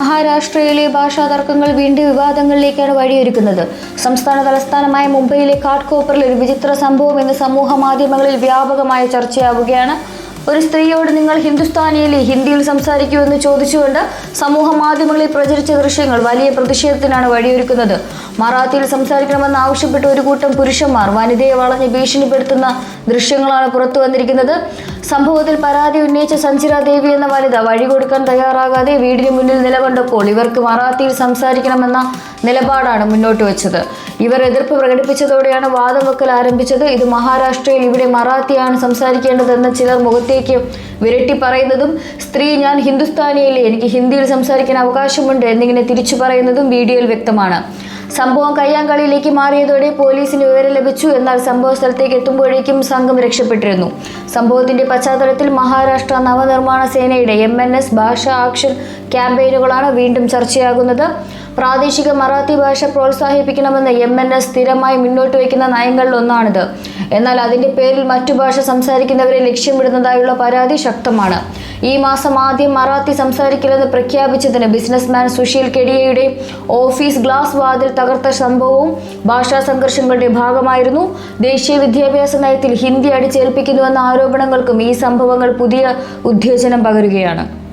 മഹാരാഷ്ട്രയിലെ ഭാഷാ തർക്കങ്ങൾ വീണ്ടും വിവാദങ്ങളിലേക്കാണ് വഴിയൊരുക്കുന്നത്. സംസ്ഥാന തലസ്ഥാനമായ മുംബൈയിലെ കാട്ട്കോപ്പറിൽ ഒരു വിചിത്ര സംഭവം എന്ന് സമൂഹ മാധ്യമങ്ങളിൽ വ്യാപകമായ ചർച്ചയാവുകയാണ് ഒരു സ്ത്രീയോട് നിങ്ങൾ ഹിന്ദുസ്ഥാനിയിലെ ഹിന്ദിയിൽ സംസാരിക്കൂ എന്ന് ചോദിച്ചുകൊണ്ട് സമൂഹ മാധ്യമങ്ങളിൽ പ്രചരിച്ച ദൃശ്യങ്ങൾ വലിയ പ്രതിഷേധത്തിനാണ് വഴിയൊരുക്കുന്നത്. മറാത്തിയിൽ സംസാരിക്കണമെന്ന് ആവശ്യപ്പെട്ട് ഒരു കൂട്ടം പുരുഷന്മാർ വനിതയെ വളഞ്ഞ് ഭീഷണിപ്പെടുത്തുന്ന ദൃശ്യങ്ങളാണ് പുറത്തു വന്നിരിക്കുന്നത്. സംഭവത്തിൽ പരാതി ഉന്നയിച്ച സഞ്ചിര ദേവി എന്ന വനിത വഴി കൊടുക്കാൻ തയ്യാറാകാതെ വീടിന് മുന്നിൽ നിലകൊണ്ടപ്പോൾ ഇവർക്ക് മറാത്തിയിൽ സംസാരിക്കണമെന്ന നിലപാടാണ് മുന്നോട്ട് വെച്ചത്. ഇവർ എതിർപ്പ് പ്രകടിപ്പിച്ചതോടെയാണ് വാദം വെക്കൽ ആരംഭിച്ചത്. ഇത് മഹാരാഷ്ട്രയിൽ ഇവിടെ മറാത്തിയാണ് സംസാരിക്കേണ്ടതെന്ന് ചിലർ മുഖത്തേക്ക് വിരട്ടി പറയുന്നതും സ്ത്രീ ഞാൻ ഹിന്ദുസ്ഥാനിയല്ലേ എനിക്ക് ഹിന്ദിയിൽ സംസാരിക്കാൻ അവകാശമുണ്ട് എന്നിങ്ങനെ തിരിച്ചു പറയുന്നതും വീഡിയോയിൽ വ്യക്തമാണ്. സംഭവം കയ്യാങ്കളിയിലേക്ക് മാറിയതോടെ പോലീസിന് വിവരം ലഭിച്ചു. എന്നാൽ സംഭവ സ്ഥലത്തേക്ക് എത്തുമ്പോഴേക്കും സംഘം രക്ഷപ്പെട്ടിരുന്നു. സംഭവത്തിന്റെ പശ്ചാത്തലത്തിൽ മഹാരാഷ്ട്ര നവനിർമ്മാണ സേനയുടെ എം എൻ എസ് ഭാഷ ആക്ഷൻ ക്യാമ്പയിനുകളാണ് വീണ്ടും ചർച്ചയാകുന്നത്. പ്രാദേശിക മറാത്തി ഭാഷ പ്രോത്സാഹിപ്പിക്കണമെന്ന് എം എൻ എസ് സ്ഥിരമായി മുന്നോട്ട് വയ്ക്കുന്ന നയങ്ങളിൽ ഒന്നാണിത്. എന്നാൽ അതിന്റെ പേരിൽ മറ്റു ഭാഷ സംസാരിക്കുന്നവരെ ലക്ഷ്യമിടുന്നതായുള്ള പരാതി ശക്തമാണ്. ഈ മാസം ആദ്യം മറാത്തി സംസാരിക്കില്ലെന്ന് പ്രഖ്യാപിച്ചതിന് ബിസിനസ്മാൻ സുശീൽ കെടിയയുടെ ഓഫീസ് ഗ്ലാസ് വാതിൽ തകർത്ത സംഭവവും ഭാഷാ സംഘർഷങ്ങളുടെ ഭാഗമായിരുന്നു. ദേശീയ വിദ്യാഭ്യാസ നയത്തിൽ ഹിന്ദി അടിച്ചേൽപ്പിക്കുന്നുവെന്ന ആരോപണങ്ങൾക്കും ഈ സംഭവങ്ങൾ പുതിയ ഉത്തേജനം പകരുകയാണ്.